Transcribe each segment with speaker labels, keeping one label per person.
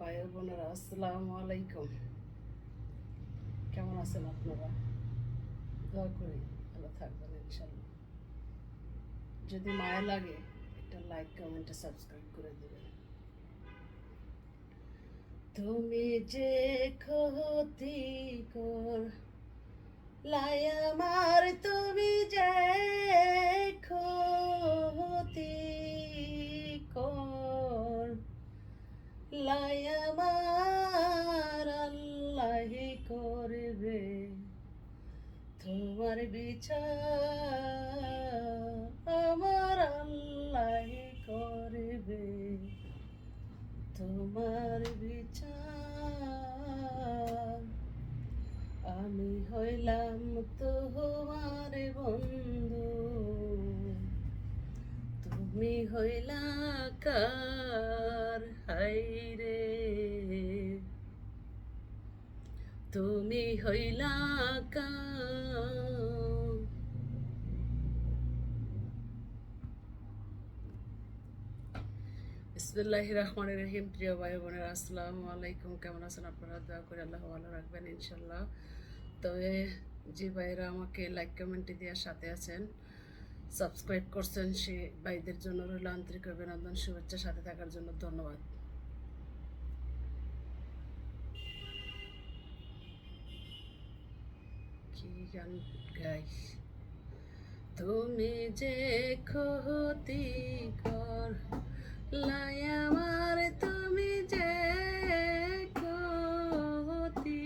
Speaker 1: ভাই বোনেরা, আসসালামু আলাইকুম। কেমন আছেন আপনারা? দোয়া করি ভালো থাকবেন ইনশাল্লাহ যদি মায়া লাগে, একটা লাইক কমেন্টে সাবস্ক্রাইব করে দেবেন। তুমি যে ক্ষতি কর, লাই করবে তোমার বিচার আমার আল্লাহ করবে। তোমার বিচার আমি হইলাম তোমার বন্ধু। তুমি হইলা কার হাইরে? তুমি হইলা বিসমুল্লাহ রহমান রহিম। প্রিয় ভাই বোনের, আসসালামু আলাইকুম। কেমন আছেন আপনারা? দোয়া করে আল্লাহ ভালো রাখবেন ইনশাল্লাহ তবে যে ভাইরা আমাকে লাইক কমেন্টে দেওয়ার সাথে আছেন সাবস্ক্রাইব করছেন, সে ভাইদের জন্য রইল আন্তরিক অভিনন্দন, শুভেচ্ছা, সাথে থাকার জন্য ধন্যবাদ। কি গান গাই? তুমি যে ক্ষতি কর লাই আমার তুমি যে ক্ষতি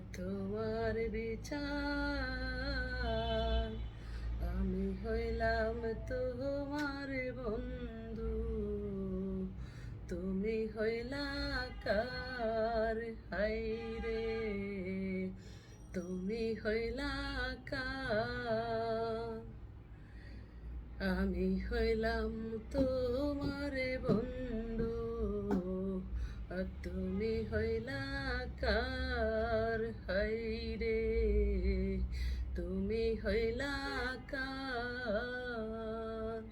Speaker 1: তোমার বিচার। আমি হইলাম তোমার বন্ধু, তুমি হইলা কার? হাইরে তুমি হইলা কার? আমি হইলাম তোমার বন্ধু তুমি হইলা কার? হাইরে তুমি হইলা কার?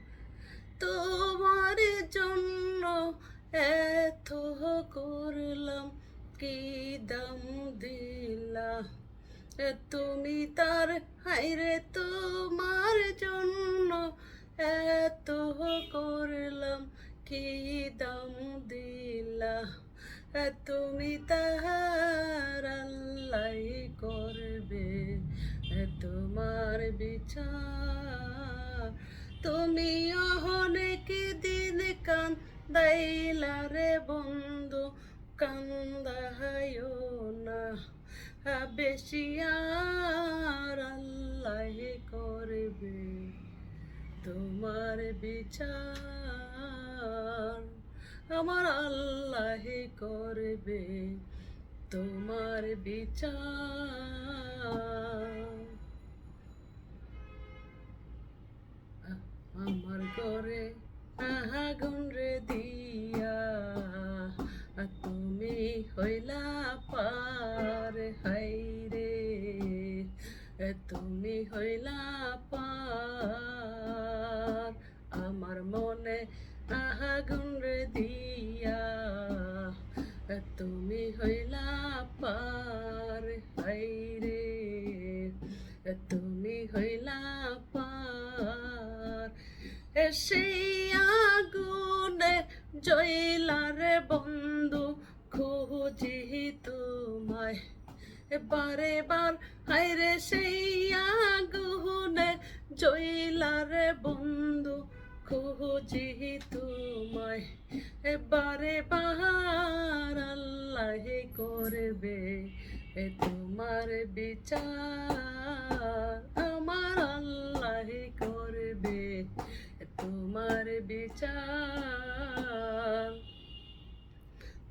Speaker 1: তোমার জন্য এত করলাম, কি দাম দিলা? তুমি তার হাইরে তোমার তুমি তাহার আল্লাহ করবে তোমার বিচার। তুমি অনেক দিন কান দাইলা রে বন্ধু, কান্দাহায়ো না। বেশি আর করবে তোমার বিচার। আমার আল্লাহ করবে তোমার বিচার। আমার ঘরে আগুন রে দিয়া, তুমি হইলা পার। হাই রে, তুমি হইলা পার। আমার মনে আগুন দিয়া, তুমি হইলা পার হাইরে তুমি হইলা পার। সেই আগুনে জয়লারে বন্ধু, খুঁজি তোমায়। বারে বার হাইরে সেই আগুনে জয়লারে বন্ধু খুঁজি তোমায়। বারে বার আল্লাহ করবে এ তোমার বিচার। আমার আল্লাহ করবে তোমার বিচার।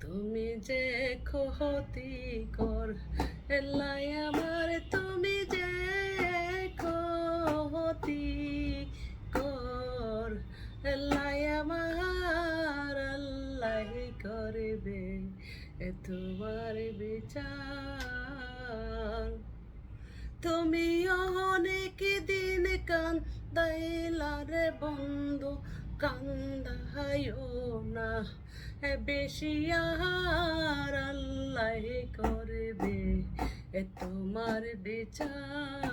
Speaker 1: তুমি যে ক্ষতি কর এলাই আমার, তুমি যে বিচার তুমি অনেক দিন কান্দাইলা রে বন্ধু কান্দাহায়ো না। বেশি আর আল্লাহ করবে এ তোমার বিচার।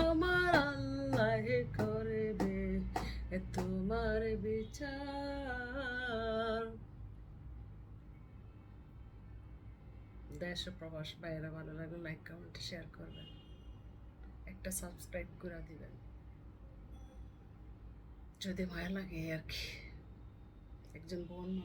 Speaker 1: আমার আল্লাহ করবে এ তোমার বিচার। দেশ প্রবাস বাইরে ভালো লাগলে লাইক কমেন্ট শেয়ার করবেন। একটা সাবস্ক্রাইব করে দিবেন। যদি ভয় লাগে আর কি। একজন বোন